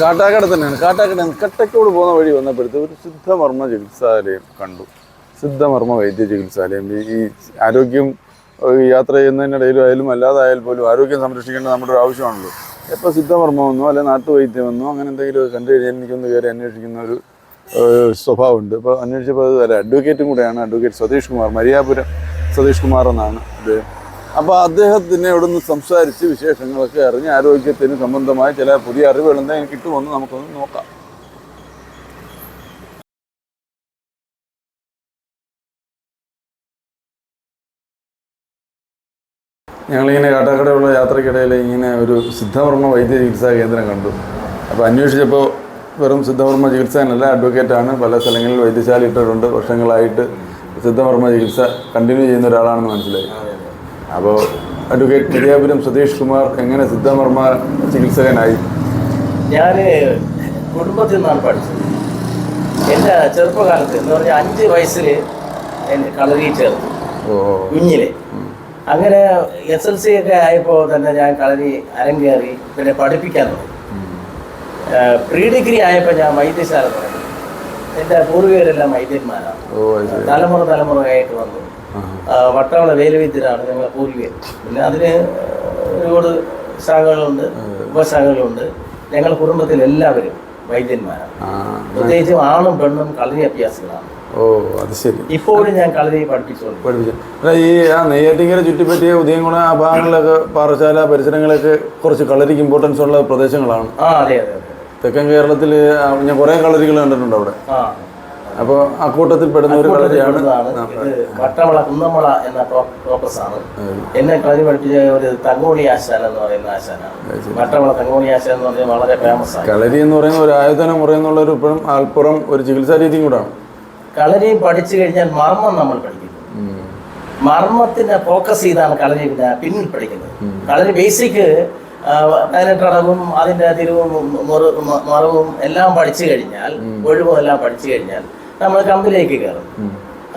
കാട്ടാക്കട തന്നെയാണ്. കാട്ടാക്കട കട്ടക്കോട് പോകുന്ന വഴി വന്നപ്പോഴത്തെ ഒരു സിദ്ധമർമ്മ ചികിത്സാലയം കണ്ടു. സിദ്ധമർമ്മ വൈദ്യ ചികിത്സാലയം. ഈ ആരോഗ്യം യാത്ര ചെയ്യുന്നതിനിടയിലും ആയാലും അല്ലാതായാൽ പോലും ആരോഗ്യം സംരക്ഷിക്കേണ്ടത് നമ്മുടെ ഒരു ആവശ്യമാണല്ലോ. എപ്പോൾ സിദ്ധമർമ്മമെന്നോ അല്ലെങ്കിൽ നാട്ടുവൈദ്യമെന്നോ അങ്ങനെ എന്തെങ്കിലും കണ്ടു കഴിഞ്ഞാൽ എനിക്കൊന്ന് കയറി അന്വേഷിക്കുന്ന ഒരു സ്വഭാവമുണ്ട്. അപ്പോൾ അന്വേഷിച്ചപ്പോൾ അത് അല്ല അഡ്വക്കേറ്റും കൂടെയാണ്. അഡ്വക്കേറ്റ് സതീഷ് കുമാർ മരിയാപുരം സതീഷ് കുമാർ എന്നാണ് അദ്ദേഹം. അപ്പോൾ അദ്ദേഹത്തിനെ ഇവിടെ നിന്ന് സംസാരിച്ച് വിശേഷങ്ങളൊക്കെ അറിഞ്ഞ് ആരോഗ്യത്തിന് സംബന്ധമായ ചില പുതിയ അറിവുകൾ എന്തെങ്കിലും കിട്ടുമെന്ന് നമുക്കൊന്ന് നോക്കാം. ഞങ്ങളിങ്ങനെ കാട്ടാക്കടയുള്ള യാത്രക്കിടയിൽ ഇങ്ങനെ ഒരു സിദ്ധവർമ്മ വൈദ്യ ചികിത്സാ കേന്ദ്രം കണ്ടു. അപ്പോൾ അന്വേഷിച്ചപ്പോൾ വെറും സിദ്ധവർമ്മ ചികിത്സനല്ല അഡ്വക്കേറ്റാണ് പല സ്ഥലങ്ങളിൽ വൈദ്യശാല ഇട്ടിട്ടുണ്ട്. വർഷങ്ങളായിട്ട് സിദ്ധവർമ്മ ചികിത്സ കണ്ടിന്യൂ ചെയ്യുന്ന ഒരാളാണെന്ന് മനസ്സിലായി. അപ്പോൾ അഡ്വക്കേറ്റ് പെരിയാപുരം സതീഷ് കുമാർ എങ്ങനെ സിദ്ധവർമ്മ ചികിത്സകനായി? ഞാൻ കുടുംബത്തിൽ നിന്നാണ് പഠിച്ചത്. എന്റെ ചെറുപ്പകാലത്ത് എന്ന് പറഞ്ഞാൽ അഞ്ച് വയസ്സിൽ എന്റെ കളരി ഓ. കുഞ്ഞിലെ. അങ്ങനെ എസ് എൽ സി ഒക്കെ ആയപ്പോൾ തന്നെ ഞാൻ കളരി അരങ്ങേറി പിന്നെ പഠിപ്പിക്കാൻ തുടങ്ങി. പ്രീ ഡിഗ്രി ആയപ്പോൾ ഞാൻ വൈദ്യശാല തുടങ്ങി. എന്റെ പൂർവികരെല്ലാം വൈദ്യന്മാരാണ്. തലമുറ തലമുറയായിട്ട് വന്നു. ആ, വട്ടവള വേലുവിദ്യരാണ് ഞങ്ങളെ പൂർവികൻ. പിന്നെ അതിന് ഒരുപാട് ശാഖകളുണ്ട് ഉപശാഖകളുണ്ട്. ഞങ്ങളുടെ കുടുംബത്തിൽ എല്ലാവരും വൈദ്യന്മാരാണ്. പ്രത്യേകിച്ചും ആണും പെണ്ണും കളരി അഭ്യാസികളാണ്. ഓ അത് ശരി. ഇപ്പോഴും ഞാൻ കളരി പഠിപ്പിച്ചുകൊണ്ട് പഠിപ്പിച്ചു. അല്ല ഈ ആ നെയ്യാറ്റിങ്കര ചുറ്റിപ്പറ്റിയ ഉദയംകുണ ആ ഭാഗങ്ങളിലൊക്കെ പാറശാല പരിസരങ്ങളൊക്കെ കുറച്ച് കളരിക്ക് ഇമ്പോർട്ടൻസ് ഉള്ള പ്രദേശങ്ങളാണ്. ആ അതെ അതെ അതെ. തെക്കൻ കേരളത്തിൽ ഞാൻ കുറേ കളരികൾ കണ്ടിട്ടുണ്ട് അവിടെ. ആ. അപ്പോൾ ആ കൂട്ടത്തിൽ പെടുന്ന ഒരു കളരിയാണ് കൂട്ടത്തിൽപ്പെടുന്നതാണ്. കുന്നമള എന്ന ടോപ്പസ് ആണ് എന്നെ കളരി പഠിപ്പിച്ച ഒരു തങ്കോണി ആശാൻ എന്ന് പറയുന്ന ആശാനാണ്. വട്ടവള തങ്കോണി ആശാൻ എന്ന് പറഞ്ഞാൽ വളരെ ഫേമസ് ആണ്. കളരി എന്ന് പറയുന്ന ഒരു ആയോധന മുറ എന്നുള്ള ഒരു ഇപ്പോഴും ആൽപ്പുറം ഒരു ചികിത്സാ രീതിയും കൂടാണ്. കളരി പഠിച്ചു കഴിഞ്ഞാൽ മർമ്മം നമ്മൾ പഠിക്കുന്നു. മർമ്മത്തിനെ ഫോക്കസ് ചെയ്താണ് കളരി പിന്നെ പിന്നിൽ പഠിക്കുന്നത്. കളരി ബേസിക് പതിനെട്ടടവും അതിന്റെ തിരുവും മുറ- മറവും എല്ലാം പഠിച്ചു കഴിഞ്ഞാൽ ഒഴിവും എല്ലാം പഠിച്ചു കഴിഞ്ഞാൽ നമ്മൾ കമ്പിലേക്ക് കയറും.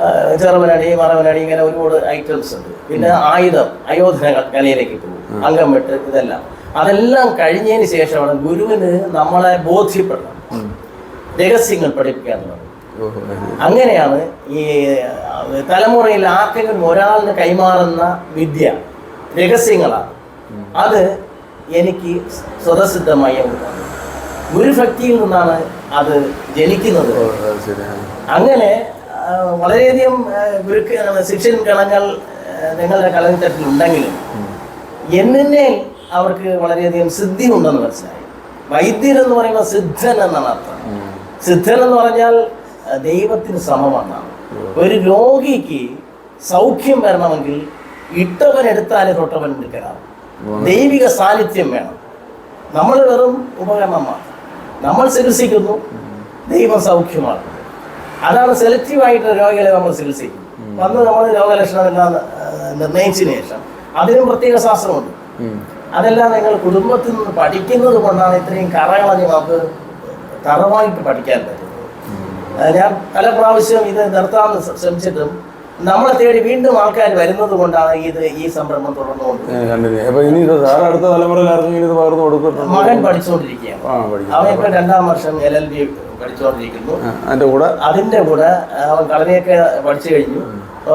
ആ, ചെറുവനടി മറവനടി ഇങ്ങനെ ഒരുപാട് ഐറ്റംസ് ഉണ്ട്. പിന്നെ ആയുധം അയോധന കലയിലേക്ക് പോകും. അംഗം വെട്ട് ഇതെല്ലാം. അതെല്ലാം കഴിഞ്ഞതിന് ശേഷമാണ് ഗുരുവിന് നമ്മളെ ബോധ്യപ്പെടണം. രഹസ്യങ്ങൾ പഠിപ്പിക്കുക എന്നുള്ളത് അങ്ങനെയാണ് ഈ തലമുറയിൽ ആർക്കെങ്കിലും ഒരാളിന് കൈമാറുന്ന വിദ്യ രഹസ്യങ്ങളാണ്. അത് എനിക്ക് സ്വതസിദ്ധമായി അങ്ങ് തന്നു. ശക്തിയിൽ നിന്നാണ് അത് ജനിക്കുന്നത്. അങ്ങനെ വളരെയധികം ഗുരുക്ക ശിഷ്യൻ ഗണങ്ങൾ നിങ്ങളുടെ കളരിത്തട്ടിൽ ഉണ്ടെങ്കിലും എന്നെ അവർക്ക് വളരെയധികം സിദ്ധി ഉണ്ടെന്ന് മനസ്സിലായി. വൈദ്യൻ എന്ന് പറയുന്ന സിദ്ധൻ എന്നാണ് അർത്ഥം. സിദ്ധൻ എന്ന് പറഞ്ഞാൽ ദൈവത്തിന് സമമെന്നാണ് ഒരു രോഗിക്ക് സൗഖ്യം വരണമെങ്കിൽ ഇട്ടവൻ എടുത്താലേ തൊട്ടവൻ എടുക്കണം ദൈവിക സാന്നിധ്യം വേണം. നമ്മൾ വെറും ഉപകരണമാണ്. നമ്മൾ ചികിത്സിക്കുന്നു. ദൈവം സൗഖ്യമാണ്. അതാണ് സെലക്റ്റീവായിട്ട് രോഗികളെ നമ്മൾ ചികിത്സിക്കും. വന്ന് നമ്മൾ രോഗലക്ഷണം എല്ലാം നിർണയിച്ചതിന് ശേഷം അതിനും പ്രത്യേക ശാസ്ത്രമുണ്ട്. അതെല്ലാം നിങ്ങൾ കുടുംബത്തിൽ നിന്ന് പഠിക്കുന്നത് കൊണ്ടാണ് ഇത്രയും കറകളഞ്ഞ് നമുക്ക് തറവായിട്ട് പഠിക്കാൻ പറ്റുന്നത്. ഞാൻ പല പ്രാവശ്യം ഇത് നിർത്താൻ ശ്രമിച്ചിട്ടും നമ്മളെ തേടി വീണ്ടും ആൾക്കാർ വരുന്നത് കൊണ്ടാണ് ഇത് ഈ സംരംഭം തുടർന്നുകൊണ്ട് സാറ് അടുത്ത തലമുറയിൽ മകൻ പഠിച്ചുകൊണ്ടിരിക്കുകയാണ്. അവൻ ഇപ്പൊ രണ്ടാം വർഷം എൽ എൽ ബി പഠിച്ചുകൊണ്ടിരിക്കുന്നു. ആ, അതിന്റെ കൂടെ? അതിന്റെ കൂടെ അവൻ കളരിയൊക്കെ പഠിച്ചു കഴിഞ്ഞു.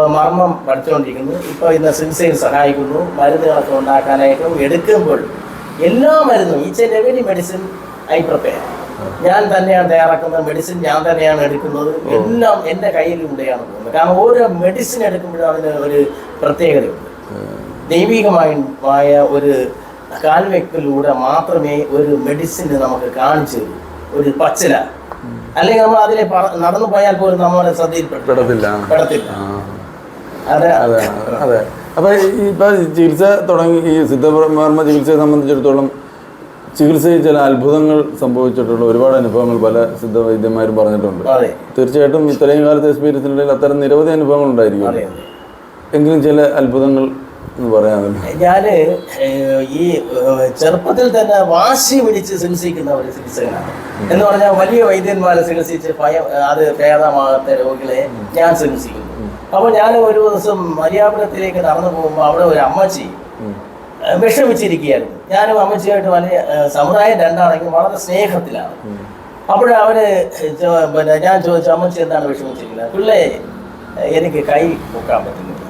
മർമ്മം പഠിച്ചുകൊണ്ടിരിക്കുന്നു. ഇപ്പൊ ഇന്ന് ചികിത്സയിൽ സഹായിക്കുന്നു. മരുന്നുകളൊക്കെ ഉണ്ടാക്കാനായിട്ടും എടുക്കുമ്പോൾ എല്ലാ മരുന്നും each and every medicine I prepare ഞാൻ തന്നെയാണ് തയ്യാറാക്കുന്നത്. മെഡിസിൻ ഞാൻ തന്നെയാണ് എടുക്കുന്നത്. എല്ലാം എന്റെ കയ്യിലൂടെയാണ് പോകുന്നത് കാരണം ഓരോ മെഡിസിൻ എടുക്കുമ്പോഴും അതിന് ഒരു പ്രത്യേകതയുണ്ട്. ദൈവികമായ ഒരു കാൽവെക്കിലൂടെ മാത്രമേ ഒരു മെഡിസിന് നമുക്ക് കാണിച്ചു ഒരു പച്ചില. അല്ലെങ്കിൽ നമ്മൾ അതിലെ നടന്നു പോയാൽ പോലും നമ്മളെ ശ്രദ്ധയിൽപ്പെടത്തില്ല പെടത്തില്ല. അത്. അതെ. അതെ. അപ്പോൾ ഇപ്പോൾ ചികിത്സ തുടങ്ങി ഈ സിദ്ധപരമ ചികിത്സയെ സംബന്ധിച്ചിടത്തോളം ചികിത്സയിൽ ചില അത്ഭുതങ്ങൾ സംഭവിച്ചിട്ടുള്ള ഒരുപാട് അനുഭവങ്ങൾ പല സിദ്ധ വൈദ്യന്മാരും പറഞ്ഞിട്ടുണ്ട് തീർച്ചയായിട്ടും ഇത്രയും കാലത്തെ എക്സ്പീരിയൻസിനിടയിൽ അത്തരം നിരവധി അനുഭവങ്ങൾ ഉണ്ടായിരിക്കും. എങ്കിലും ചില അത്ഭുതങ്ങൾ എന്ന് പറയാമല്ലോ. ഞാൻ ഈ ചെറുപ്പത്തിൽ തന്നെ വാശി പിടിച്ച് ചികിത്സിക്കുന്ന ഒരു ചികിത്സകനാണ്. എന്ന് പറഞ്ഞാൽ വലിയ വൈദ്യന്മാരെ ചികിത്സിച്ച് ഭയം അത് ഭേദമാകാത്ത രോഗികളെ ഞാൻ ചികിത്സിക്കുന്നു. അപ്പോൾ ഞാൻ ഒരു ദിവസം മര്യാപുരത്തിലേക്ക് നടന്നു പോകുമ്പോൾ അവിടെ ഒരു അമ്മച്ചി വിഷമിച്ചിരിക്കുകയായിരുന്നു ഞാനും അമ്മച്ചിയായിട്ട് വലിയ സമുദായം രണ്ടാണെങ്കിൽ വളരെ സ്നേഹത്തിലാണ്. അപ്പോൾ അവർ പിന്നെ ഞാൻ ചോദിച്ചു അമ്മച്ചി എന്താണ് വിഷമിച്ചിരിക്കുന്നത്? പിള്ളേ എനിക്ക് കൈ പൊക്കാൻ പറ്റുന്നില്ല.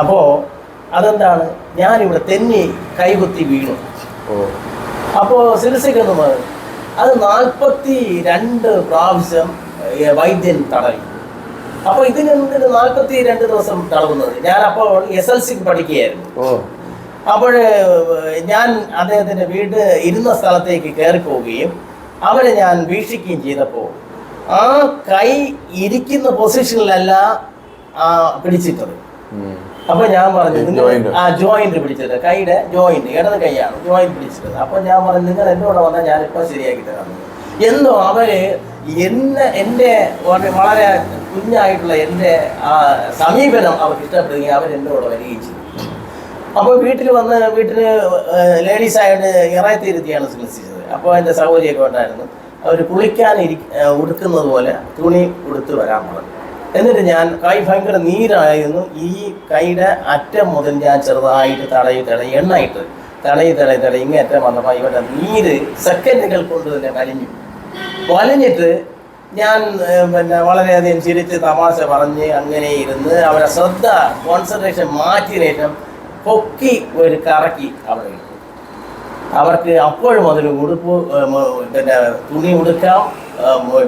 അപ്പോൾ അതെന്താണ്? ഞാനിവിടെ തെന്നി കൈകുത്തി വീണു. അപ്പോ അപ്പോൾ പോയി അത് നാൽപ്പത്തി രണ്ട് പ്രാവശ്യം വൈദ്യൻ തടവി. അപ്പോൾ ഇതിന് നാൽപ്പത്തി രണ്ട് ദിവസം തടവുന്നത്. ഞാൻ അപ്പോൾ എസ് എൽ സിക്ക് പഠിക്കുകയായിരുന്നു. അപ്പോൾ ഞാൻ അദ്ദേഹത്തിന്റെ വീട് ഇരുന്ന സ്ഥലത്തേക്ക് കയറി പോവുകയും അവരെ ഞാൻ വീക്ഷിക്കുകയും ചെയ്തപ്പോൾ ആ കൈ ഇരിക്കുന്ന പൊസിഷനിലല്ല ആ പിടിച്ചിട്ടത്. അപ്പൊ ഞാൻ പറഞ്ഞു നിങ്ങൾ ആ ജോയിന്റ് പിടിച്ചത് കൈയുടെ ജോയിന്റ് ഇടത് കൈയാണ് ജോയിന്റ് പിടിച്ചത് അപ്പൊ ഞാൻ പറഞ്ഞു നിങ്ങൾ എന്നോട് വന്നാൽ ഞാനിപ്പോ ശരിയാക്കി തരാം. എന്തോ അവർ എന്നെ എന്റെ വളരെ വളരെ കുഞ്ഞായിട്ടുള്ള എന്റെ ആ സമീപനം അവർക്ക് ഇഷ്ടപ്പെടുകയും അവരെന്നോട് വരികയും ചെയ്തു. അപ്പോൾ വീട്ടിൽ വന്ന് വീട്ടിൽ ലേഡീസ് ആയിട്ട് ഇറയത്തിരുത്തിയാണ് ചികിത്സിച്ചത്. അപ്പോൾ എന്റെ സൗകര്യമൊക്കെ ഉണ്ടായിരുന്നു. അവർ കുളിക്കാൻ ഇരി ഉടുക്കുന്നത് പോലെ തുണി ഉടുത്ത് വരാൻ പറഞ്ഞു. എന്നിട്ട് ഞാൻ കൈ ഭയങ്കര നീരായിരുന്നു. ഈ കൈയുടെ അറ്റം മുതൽ ഞാൻ ചെറുതായിട്ട് തടയി തടയി എണ്ണയിട്ട് തടയി തടയി തടയി അറ്റം വന്നപ്പോൾ ഇവരുടെ നീര് സെക്കൻഡുകൾ കൊണ്ട് തന്നെ വലിഞ്ഞു വലിഞ്ഞിട്ട് ഞാൻ പിന്നെ വളരെയധികം ചിരിച്ച് തമാശ പറഞ്ഞ് അങ്ങനെ ഇരുന്ന് അവരുടെ ശ്രദ്ധ കോൺസെൻട്രേഷൻ മാറ്റിയതിനു ശേഷം പൊക്കി ഒരു കറക്കി അവിടെ അവർക്ക് അപ്പോൾ മുതൽ ഉടുപ്പ് പിന്നെ തുണി ഉടുക്കാം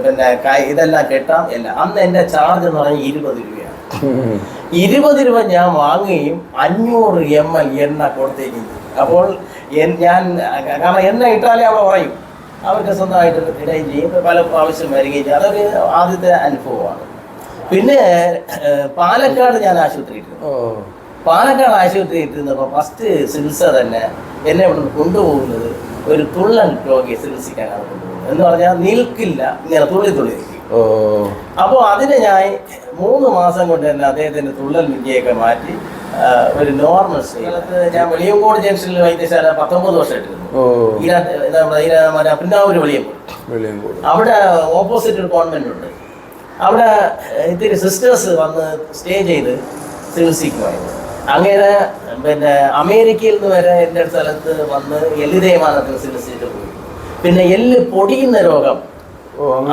പിന്നെ ഇതെല്ലാം കെട്ടാം എല്ലാം. അന്ന് എന്റെ ചാർജ് എന്ന് പറഞ്ഞാൽ ഇരുപത് രൂപയാണ്. ഇരുപത് രൂപ ഞാൻ വാങ്ങുകയും അഞ്ഞൂറ് എം എൽ എണ്ണ കൊടുത്തേക്കും. അപ്പോൾ ഞാൻ കാരണം എണ്ണ ഇട്ടാലേ അവിടെ പറയും അവർക്ക് സ്വന്തമായിട്ട് ഇടുകയും ചെയ്യും. പല പ്രാവശ്യം വരികയും ചെയ്യും. അതൊരു ആദ്യത്തെ അനുഭവമാണ്. പിന്നെ പാലക്കാട് ഞാൻ ആശുപത്രിയിൽ പാലക്കാട് ആശുപത്രി ഇരുന്നപ്പോൾ ഫസ്റ്റ് ചികിത്സ തന്നെ എന്നെ ഇവിടെ കൊണ്ടുപോകുന്നത് ഒരു തുള്ളൻ രോഗിയെ ചികിത്സിക്കാനാണ് കൊണ്ടുപോകുന്നത്. എന്ന് പറഞ്ഞാൽ നിൽക്കില്ല ഇങ്ങനെ തുള്ളി തുള്ളി അപ്പോൾ അതിന് ഞാൻ മൂന്ന് മാസം കൊണ്ട് തന്നെ അദ്ദേഹത്തിന്റെ തുള്ളൽ വിദ്യയൊക്കെ മാറ്റി ഒരു നോർമൽ സ്ഥലത്ത് ഞാൻ വെളിയങ്കോട് ജംഗ്ഷനിൽ വൈദ്യശാല പത്തൊമ്പത് വർഷമായിട്ടിരുന്നു. ഓ. ഇതിനകത്ത് ഇതാ നമ്മുടെ പിന്നാവൂര് വെളിയങ്കോട്. വെളിയും അവിടെ ഓപ്പോസിറ്റ് ഒരു കോൺവെന്റ് ഉണ്ട്. അവിടെ ഇത്തിരി സിസ്റ്റേഴ്സ് വന്ന് സ്റ്റേ ചെയ്ത് ചികിത്സിക്കുമായിരുന്നു. അങ്ങനെ പിന്നെ അമേരിക്കയിൽ നിന്ന് വരെ എന്റെ സ്ഥലത്ത് വന്ന് എല്ല് തേയ്മാനത്തിന് ചികിത്സിച്ചിട്ട് പോയി. പിന്നെ എല്ല് പൊടിയുന്ന രോഗം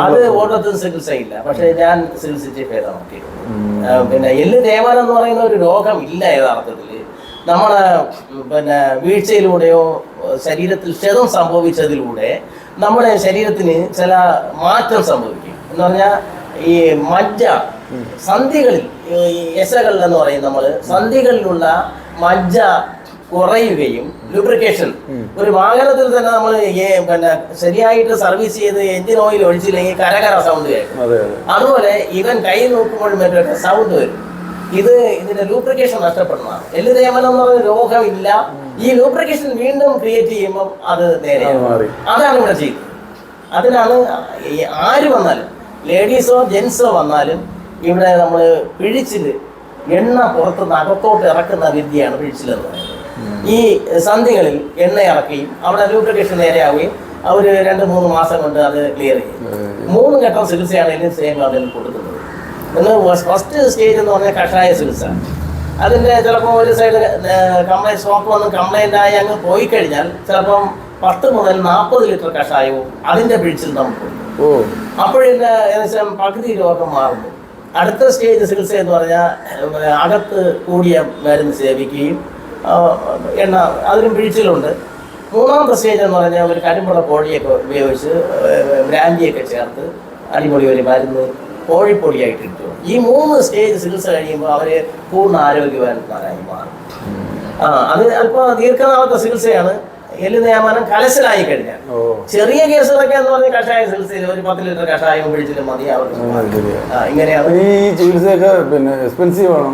അത് ഓരോരുത്തരും ചികിത്സയില്ല പക്ഷെ ഞാൻ ചികിത്സിച്ച് ഭേദമാക്കി ഉം. പിന്നെ എല്ല് തേയ്മാനം എന്ന് പറയുന്ന ഒരു രോഗം ഇല്ല യഥാർത്ഥത്തിൽ. നമ്മളെ ഉം, പിന്നെ വീഴ്ചയിലൂടെയോ ശരീരത്തിൽ ക്ഷതം സംഭവിച്ചതിലൂടെ നമ്മുടെ ശരീരത്തിന് ചില മാറ്റം സംഭവിക്കും. എന്ന് പറഞ്ഞാൽ ഈ മജ്ജ സന്ധികളിൽ ഈ എസകൾ എന്ന് പറയും നമ്മൾ സന്ധികളിലുള്ള മജ്ജ കുറയുകയും ലൂബ്രിക്കേഷൻ ഒരു വാഹനത്തിൽ തന്നെ നമ്മൾ പിന്നെ ശരിയായിട്ട് സർവീസ് ചെയ്ത് എഞ്ചിൻ ഓയിൽ ഒഴിച്ചില്ലെങ്കിൽ കരകര സൗണ്ട് കേൾക്കും. അതെ അതെ. അതുപോലെ ഇവൻ കൈ നോക്കുമ്പോഴും മറ്റൊക്കെ സൗണ്ട് വരും. ഇത് ഇതിന്റെ ലൂബ്രിക്കേഷൻ നഷ്ടപ്പെടുന്നതാണ്. എല്ല് തേമനം എന്ന് പറയുന്ന രോഗമില്ല. ഈ ലൂബ്രിക്കേഷൻ വീണ്ടും ക്രിയേറ്റ് ചെയ്യുമ്പോൾ അത് നേരെ. അതാണ് ഇവിടെ ചെയ്യുന്നത് അതിനാണ് ആര് വന്നാലും ലേഡീസോ ജെൻസോ വന്നാലും ഇവിടെ നമ്മൾ പിഴിച്ചിൽ എണ്ണ പുറത്തുനിന്ന് അകത്തോട്ട് ഇറക്കുന്ന വിദ്യയാണ് പിഴിച്ചിൽ എന്ന് പറയുന്നത്. ഈ സന്ധികളിൽ എണ്ണ ഇറക്കുകയും അവിടെ ലൂബ്രിക്കേഷൻ നേരെയാവുകയും അവർ രണ്ട് മൂന്ന് മാസം കൊണ്ട് അത് ക്ലിയർ ചെയ്യും. മൂന്ന് ഘട്ടം ചികിത്സയാണ് ഇതിന് സെയിം അതിൽ കൊടുക്കുന്നത്. ഒന്ന് ഫസ്റ്റ് സ്റ്റേജ് എന്ന് പറഞ്ഞാൽ കഷായ ചികിത്സ. അതിന്റെ ചിലപ്പോൾ ഒരു സൈഡ് കംപ്ലൈന്റ് സ്റ്റോക്ക് വന്ന് കംപ്ലൈന്റ് ആയി അങ്ങ് പോയി കഴിഞ്ഞാൽ ചിലപ്പം പത്ത് മുതൽ നാൽപ്പത് ലിറ്റർ കഷായവും അതിന്റെ പിഴിച്ചിൽ നമുക്ക് ഓ. അപ്പോഴിന്റെ ഏകദേശം പകുതി രോഗം മാറുന്നു. അടുത്ത സ്റ്റേജ് ചികിത്സ എന്ന് പറഞ്ഞാൽ അകത്ത് കൂടിയ മരുന്ന് സേവിക്കുകയും എണ്ണ അതിനും വീഴ്ചയിലുണ്ട് മൂന്നാമത്തെ സ്റ്റേജ് എന്ന് പറഞ്ഞാൽ ഒരു കരിമ്പുള്ള കോഴിയൊക്കെ ഉപയോഗിച്ച് ബ്രാൻഡിയൊക്കെ ചേർത്ത് അടിപൊളി ഒരു മരുന്ന് കോഴിപ്പൊടിയായിട്ട് കിട്ടും ഈ മൂന്ന് സ്റ്റേജ് ചികിത്സ കഴിയുമ്പോൾ അവർ പൂർണ ആരോഗ്യവാന്മാരായി മാറും. ആ അത് അല്പം ദീർഘനാളത്തെ ചികിത്സയാണ്. എല്ല് നിയമനം കലശലായി കഴിഞ്ഞാൽ. ചെറിയ കേസുകളൊക്കെ എന്ന് പറഞ്ഞാൽ കഷായ ചികിത്സയിൽ ഒരു പത്ത് ലിറ്റർ കഷായം പിടിച്ചിട്ട് മതി അവർക്ക് അത് ശരിയാ. ആ, ഇങ്ങനെയാണ്. ഈ ചികിത്സയൊക്കെ പിന്നെ എക്സ്പെൻസീവ് ആണോ?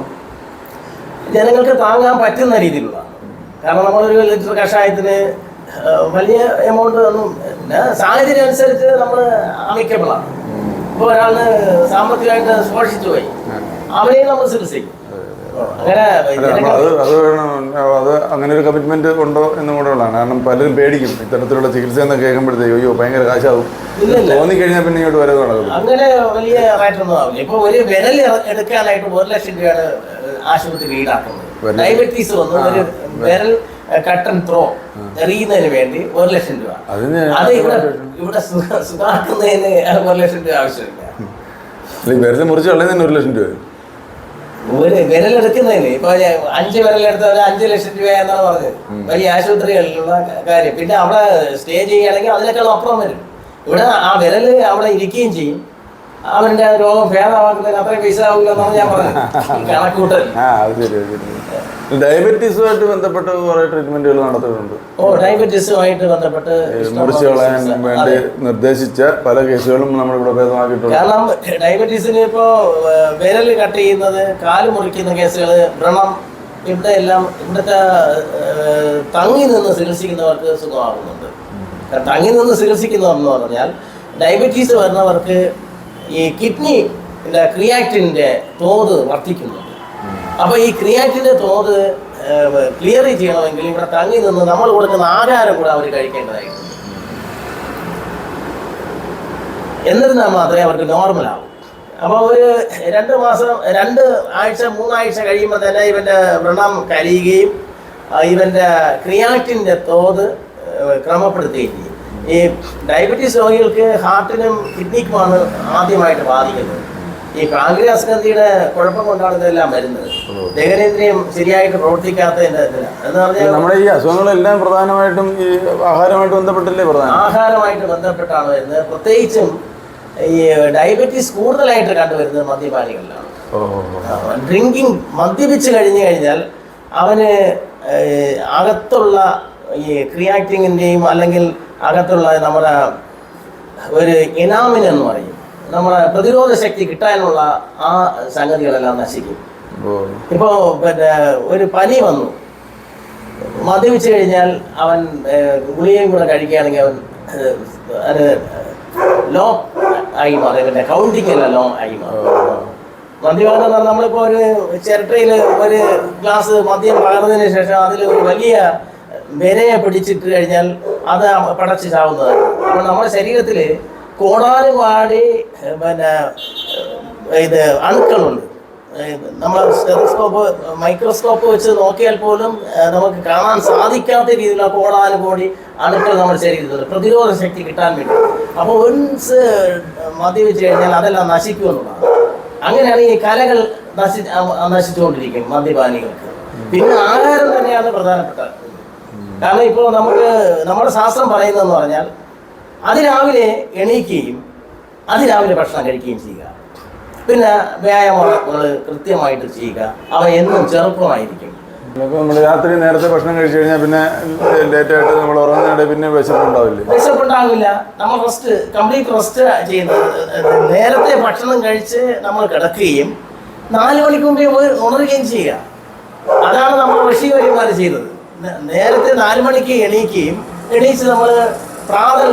ജനങ്ങൾക്ക് താങ്ങാൻ പറ്റുന്ന രീതിയിലുള്ള കാരണം നമ്മളൊരു ലിറ്റർ കഷായത്തിന് വലിയ എമൗണ്ട് ഒന്നും സാഹചര്യം അനുസരിച്ച് നമ്മൾ അമിക്കബിളാണ് ഇപ്പോൾ ഒരാളിന് സാമ്പത്തികമായിട്ട് സ്പോഷിച്ചു പോയി അവരെയും നമ്മൾ ചികിത്സിക്കും അങ്ങനെ അല്ല നമ്മൾ ജനങ്ങൾ അത് അത് വേണം. അത് അങ്ങനെ ഒരു കമ്മിറ്റ്മെന്റ് ഉണ്ടോ എന്നും കൂടെ ഉള്ളതാണ്. കാരണം പലരും പേടിക്കും. ഇത്തരത്തിലുള്ള ചികിത്സ എന്ന് കേൾക്കുമ്പോഴത്തേക്ക് അയ്യോ ഭയങ്കര കാശാവും. തോന്നിക്കഴിഞ്ഞാൽ പിന്നെ ഇങ്ങോട്ട് വരവ് നടക്കും അങ്ങനെ വലിയ റേറ്റൊന്നും ആവില്ല. ഇപ്പൊ ഒരു വിരൽ എടുക്കാനായിട്ട് ഒരു ലക്ഷം രൂപയാണ് ആശുപത്രി ഈടാക്കുന്നത്? ഡയബറ്റീസ് വന്നു. ഒരു വിരൽ കട്ട് ആൻഡ് ത്രോ എറിയുന്നതിന് വേണ്ടി ഒരു ലക്ഷം രൂപ. അത് ഇവിടെ ഇവിടെ സുഖ- സുഖാക്കുന്നതിന് ഒരു ലക്ഷം രൂപ ആവശ്യമില്ല. വെറുതെ മുറിച്ച് കളയുന്നതിന് ഒരു ലക്ഷം രൂപ ഒരു വിരലെടുക്കുന്നതിന് ഇപ്പൊ അഞ്ച് ഒരു അഞ്ച് ലക്ഷം രൂപ എന്നാണ് പറഞ്ഞത്. വലിയ ആശുപത്രികളിലുള്ള കാര്യം. പിന്നെ അവിടെ സ്റ്റേ ചെയ്യുകയാണെങ്കിൽ അതിനേക്കാൾ അപ്പുറം വരും. ഇവിടെ ആ വിരൽ അവിടെ ഇരിക്കുകയും ചെയ്യും. അവന്റെ രോഗം ഭേദമാക്കുന്നതിന് അത്രയും പൈസ ആവില്ലെന്നാണ് ഞാൻ പറഞ്ഞത്. കണക്കൂട്ടൽ ആ അത് ശരി അത് ശരി. ഡയബറ്റീസുമായിട്ട് ബന്ധപ്പെട്ട് കുറെ ട്രീറ്റ്മെന്റുകൾ നടത്തുന്നുണ്ട് ഓ ഡയബറ്റീസുമായിട്ട് ബന്ധപ്പെട്ട് മുറിച്ചു കളയാൻ വേണ്ടി നിർദ്ദേശിച്ച പല കേസുകളും നമ്മൾ ഇവിടെ ഭേദമാക്കിയിട്ടുണ്ട്. കാരണം ഡയബറ്റീസിന് ഇപ്പോ വിരൽ കട്ട് ചെയ്യുന്നത് കാൽ മുറിക്കുന്ന കേസുകൾ വ്രണം ഇവിടെ എല്ലാം ഇവിടുത്തെ തങ്ങി നിന്ന് ചികിത്സിക്കുന്നവർക്ക് സുഖമാകുന്നുണ്ട്. തങ്ങി നിന്ന് ചികിത്സിക്കുന്നതെന്ന് പറഞ്ഞാൽ ഡയബറ്റീസ് വരുന്നവർക്ക് ഈ കിഡ്നി ക്രിയാറ്റിന്റെ തോത് വർദ്ധിക്കുന്നുണ്ട് അപ്പോൾ ഈ ക്രിയാറ്റിന്റെ തോത് ക്ലിയർ ചെയ്യണമെങ്കിൽ ഇവിടെ തങ്ങി നിന്ന് നമ്മൾ കൊടുക്കുന്ന ആഹാരം കൂടെ അവർ കഴിക്കേണ്ടതായിട്ടുണ്ട്. എന്നിരുന്നാൽ മാത്രമേ അവർക്ക് നോർമൽ ആവും. അപ്പോൾ ഒരു രണ്ട് മാസം രണ്ട് ആഴ്ച മൂന്നാഴ്ച കഴിയുമ്പോൾ തന്നെ ഇവന്റെ വ്രണം ഇവന്റെ ഇവന്റെ ക്രിയാറ്റിന്റെ തോത് ക്രമപ്പെടുത്തുകയും ചെയ്യും. ഈ ഡയബറ്റീസ് രോഗികൾക്ക് ഹാർട്ടിനും കിഡ്നിക്കുമാണ് ആദ്യമായിട്ട് ബാധിക്കുന്നത്. ഈ പാങ്ക്രിയാസ് ഗ്രന്ഥിയുടെ കുഴപ്പം കൊണ്ടാണ് ഇതെല്ലാം വരുന്നത്. ദഹനേന്ദ്രിയം ശരിയായിട്ട് പ്രവർത്തിക്കാത്തതിന്റെ എന്ന് പറഞ്ഞാൽ നമ്മുടെ ഈ അസുഖങ്ങളെല്ലാം പ്രധാനമായിട്ടും ഈ ആഹാരമായിട്ട് ബന്ധപ്പെട്ടല്ലേ പ്രധാനം? ആഹാരമായിട്ട് ബന്ധപ്പെട്ടാണ് വരുന്നത്. പ്രത്യേകിച്ചും ഈ ഡയബറ്റീസ് കൂടുതലായിട്ട് കണ്ടുവരുന്നത് മദ്യപാനികളിലാണ്. ഡ്രിങ്കിങ് മദ്യപിച്ച് കഴിഞ്ഞു കഴിഞ്ഞാൽ അവന് അകത്തുള്ള ഈ ക്രിയാറ്റിങ്ങിന്റെയും അല്ലെങ്കിൽ അകത്തുള്ള നമ്മുടെ ഒരു ഇനാമിൻ എന്ന് പറയും. നമ്മുടെ പ്രതിരോധ ശക്തി കിട്ടാനുള്ള ആ സംഗതികളെല്ലാം നശിക്കും. ഇപ്പോ ഇപ്പോൾ പിന്നെ ഒരു പനി വന്നു. മദ്യപിച്ചു കഴിഞ്ഞാൽ അവൻ ഗുളികയും കൂടെ കഴിക്കുകയാണെങ്കിൽ അവൻ അത് ലോ ആയി മാറും. പിന്നെ കൗണ്ടിങ് അല്ല ലോ ആയി മാറും. മദ്യപാനം എന്ന് പറഞ്ഞാൽ നമ്മളിപ്പോൾ ഒരു ചിരട്ടയിൽ ഒരു ഗ്ലാസ് മദ്യം പകർന്നതിന് ശേഷം അതിൽ ഒരു വലിയ വിരയെ പിടിച്ചിട്ട് കഴിഞ്ഞാൽ അത് പടച്ചു ചാവുന്നതാണ്. അപ്പോൾ നമ്മുടെ ശരീരത്തിൽ കോടാനുപാടി പിന്നെ ഇത് അണുക്കളുണ്ട്. നമ്മൾ സ്റ്റെറോസ്കോപ്പ് മൈക്രോസ്കോപ്പ് വെച്ച് നോക്കിയാൽ പോലും നമുക്ക് കാണാൻ സാധിക്കാത്ത രീതിയിലുള്ള കോടാനുകോടി അണുക്കൾ നമ്മുടെ ശരീരത്തിൽ പ്രതിരോധ ശക്തി കിട്ടാൻ വേണ്ടി. അപ്പോൾ ഒൻസ് മദ്യപിച്ച് കഴിഞ്ഞാൽ അതെല്ലാം നശിക്കുമെന്നുള്ളതാണ് അങ്ങനെയാണ് ഈ കലകൾ നശി നശിച്ചുകൊണ്ടിരിക്കും മദ്യപാനികൾക്ക്. പിന്നെ ആഹാരം തന്നെയാണ് പ്രധാനപ്പെട്ടത്. കാരണം ഇപ്പോൾ നമുക്ക് നമ്മുടെ ശാസ്ത്രം പറയുന്നതെന്ന് പറഞ്ഞാൽ അതിരാവിലെ എണീക്കുകയും അതിരാവിലെ ഭക്ഷണം കഴിക്കുകയും ചെയ്യുക. പിന്നെ വ്യായാമങ്ങൾ കൃത്യമായിട്ട് ചെയ്യുക. അവ എന്നും ചെറുപ്പമായിരിക്കും. നമ്മൾ രാത്രി നേരത്തെ ഭക്ഷണം കഴിച്ചു കഴിഞ്ഞാൽ പിന്നെ ലേറ്റ് ആയിട്ട് നമ്മൾ ഉറങ്ങുന്നതിനിടെ പിന്നെ വിശപ്പുണ്ടാവില്ലേ? വിശപ്പുണ്ടാകില്ല നമ്മൾ റെസ്റ്റ് കംപ്ലീറ്റ് റെസ്റ്റ് ചെയ്യുന്നത് നേരത്തെ ഭക്ഷണം കഴിച്ച് നമ്മൾ കിടക്കുകയും നാല് മണിക്ക് മുമ്പേ ഉണരുകയും ചെയ്യുക. അതാണ് നമ്മൾ ഋഷിവര്യന്മാർ ചെയ്തത്. നേ- നേരത്തെ നാല് മണിക്ക് എണീക്കുകയും എണീച്ച് നമ്മൾ പ്രാതൽ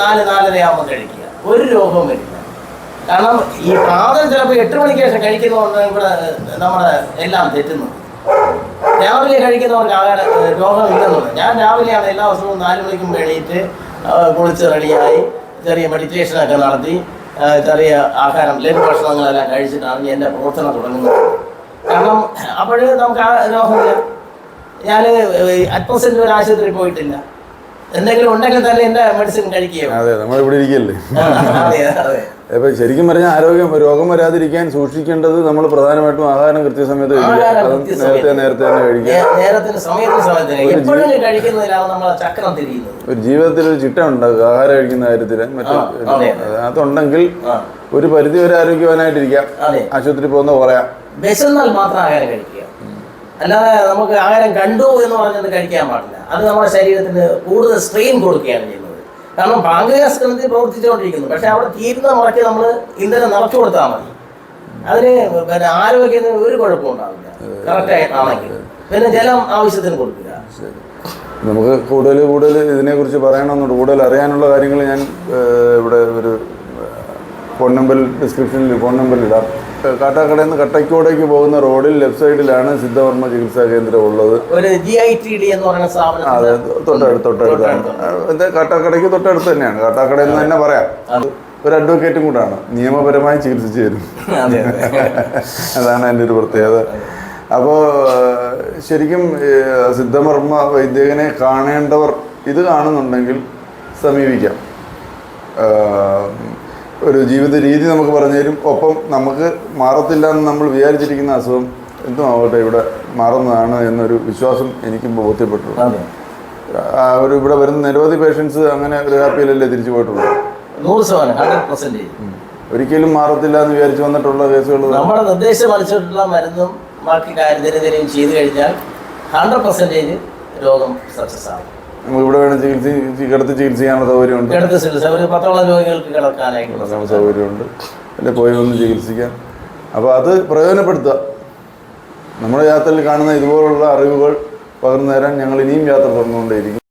നാല് നാലര ആകുമ്പോൾ കഴിക്കുക. ഒരു രോഗവും വരില്ല. കാരണം ഈ പ്രാതൽ ചിലപ്പോൾ എട്ട് മണിക്ക് ശേഷം കഴിക്കുന്നതുകൊണ്ട് ഇവിടെ നമ്മുടെ എല്ലാം തെറ്റുന്നു. രാവിലെ കഴിക്കുന്നവർക്ക് ആകാതെ രോഗം ഇല്ലെന്നുണ്ട് ഞാൻ രാവിലെയാണ് എല്ലാ ദിവസവും നാല് മണിക്കും എണീറ്റ് കുളിച്ച് റെഡിയായി ചെറിയ മെഡിറ്റേഷനൊക്കെ നടത്തി ചെറിയ ആഹാരം ലഘു ഭക്ഷണങ്ങളെല്ലാം കഴിച്ചിട്ടാണ് എന്റെ പ്രവർത്തനം തുടങ്ങുന്നത്. കാരണം അപ്പോഴേ നമുക്ക് ആ രോഗമില്ല. ഞാൻ അറ്റ് പ്രസന്റ് ഒരു ആശുപത്രിയിൽ പോയിട്ടില്ല. എന്തെങ്കിലും ഉണ്ടെങ്കിൽ തന്നെ എന്റെ മെഡിസിൻ കഴിക്കുകയും? അതെ നമ്മൾ ഇവിടെ ഇരിക്കല്ലേ? അപ്പൊ ശരിക്കും പറഞ്ഞാൽ ആരോഗ്യം രോഗം വരാതിരിക്കാൻ സൂക്ഷിക്കേണ്ടത് നമ്മൾ പ്രധാനമായിട്ടും ആഹാരം കൃത്യസമയത്ത് നേരത്തെ നേരത്തെ തന്നെ കഴിക്കുക. ഒരു ജീവിതത്തിൽ ഒരു ചിട്ട ഉണ്ടാക്കുക ആഹാരം കഴിക്കുന്ന കാര്യത്തിൽ മറ്റു അതുണ്ടെങ്കിൽ ഒരു പരിധി വരെ ആരോഗ്യവാനായിട്ടിരിക്കാം. ആശുപത്രി പോകുന്ന പറയാം വിശന്നാൽ മാത്രം ആഹാരം കഴിക്കുക അല്ലാതെ നമുക്ക് ആഹാരം കണ്ടു എന്ന് പറഞ്ഞത് കഴിക്കാൻ പാടില്ല. അത് നമ്മുടെ ശരീരത്തിന് കൂടുതൽ സ്ട്രെയിൻ കൊടുക്കുകയാണ് ചെയ്യുന്നത്. കാരണം പാങ്ക്രിയാസ് ഗ്രന്ഥി പ്രവർത്തിച്ചുകൊണ്ടിരിക്കുന്നു. പക്ഷെ അവിടെ തീരുന്ന മുറയ്ക്ക് നമ്മൾ ഇന്ധനം നിറച്ചു കൊടുത്താൽ മതി. അതിന് പിന്നെ ആരോഗ്യത്തിന് ഒരു കുഴപ്പവും ഉണ്ടാവില്ല. കറക്റ്റായിട്ട് ആണെങ്കിൽ പിന്നെ ജലം ആവശ്യത്തിന് കൊടുക്കുക. നമുക്ക് കൂടുതൽ കൂടുതൽ ഇതിനെക്കുറിച്ച് പറയണമെന്നുണ്ട്. കൂടുതൽ അറിയാനുള്ള കാര്യങ്ങൾ ഞാൻ ഇവിടെ ഒരു ഫോൺ നമ്പർ ഡിസ്ക്രിപ്ഷനിൽ ഫോൺ നമ്പറിൽ ഇടാം. ഏഹ്, കാട്ടാക്കടയിൽ നിന്ന് കട്ടക്കോടേക്ക് പോകുന്ന റോഡിൽ ലെഫ്റ്റ് സൈഡിലാണ് സിദ്ധവർമ്മ ചികിത്സാ കേന്ദ്രം ഉള്ളത്. അതെ തൊട്ടടുത്ത് തൊട്ടടുത്താണ് കാട്ടാക്കടയ്ക്ക് തൊട്ടടുത്ത് തന്നെയാണ്. കാട്ടാക്കടയിൽ നിന്ന് തന്നെ പറയാം. ഒരു അഡ്വക്കേറ്റും കൂടാണ്. നിയമപരമായി ചികിത്സിച്ചു തരും. അതെ അതെ. അതാണ് എന്റെ ഒരു പ്രത്യേകത. അപ്പോൾ ശരിക്കും സിദ്ധവർമ്മ സിദ്ധമർമ്മ വൈദ്യകനെ കാണേണ്ടവർ ഇത് കാണുന്നുണ്ടെങ്കിൽ സമീപിക്കാം. ഒരു ജീവിത രീതി നമുക്ക് പറഞ്ഞു തരും ഒപ്പം നമുക്ക് മാറത്തില്ല എന്ന് നമ്മൾ വിചാരിച്ചിരിക്കുന്ന അസുഖം എന്തും ആവട്ടെ ഇവിടെ മാറുന്നതാണ് എന്നൊരു വിശ്വാസം എനിക്കും ബോധ്യപ്പെട്ടു ഒരു ഇവിടെ വരുന്ന നിരവധി പേഷ്യൻസ് അങ്ങനെ ഒരു ഹാപ്പിയിലല്ലേ തിരിച്ചു പോയിട്ടുള്ളൂ? നൂറ് ശതമാനം ഹൺഡ്രഡ് പെർസെന്റേജ് ഒരിക്കലും മാറത്തില്ല എന്ന് വിചാരിച്ചു വന്നിട്ടുള്ള കേസുകൾ നമ്മുടെ നിർദ്ദേശം അനുസരിച്ചുള്ള മരുന്നും ബാക്കി ചെയ്തു കഴിഞ്ഞാൽ ഹൺഡ്രഡ് പെർസെന്റേജ് രോഗം സക്സസ് നമുക്ക് ഇവിടെ വേണം ചികിത്സ കിടത്തി ചികിത്സിക്കാനുള്ള സൗകര്യമുണ്ട്. കിടത്ത ചികിത്സ ഒരു പത്തോളം രോഗികൾക്ക് സൗകര്യമുണ്ട്. അല്ലെ പോയി ഒന്ന് ചികിത്സിക്കാം. അപ്പോൾ അത് പ്രയോജനപ്പെടുത്തുക. നമ്മുടെ യാത്രയിൽ കാണുന്ന ഇതുപോലുള്ള അറിവുകൾ പകർന്നു തരാൻ ഞങ്ങൾ ഇനിയും യാത്ര തുറന്നുകൊണ്ടേയിരിക്കും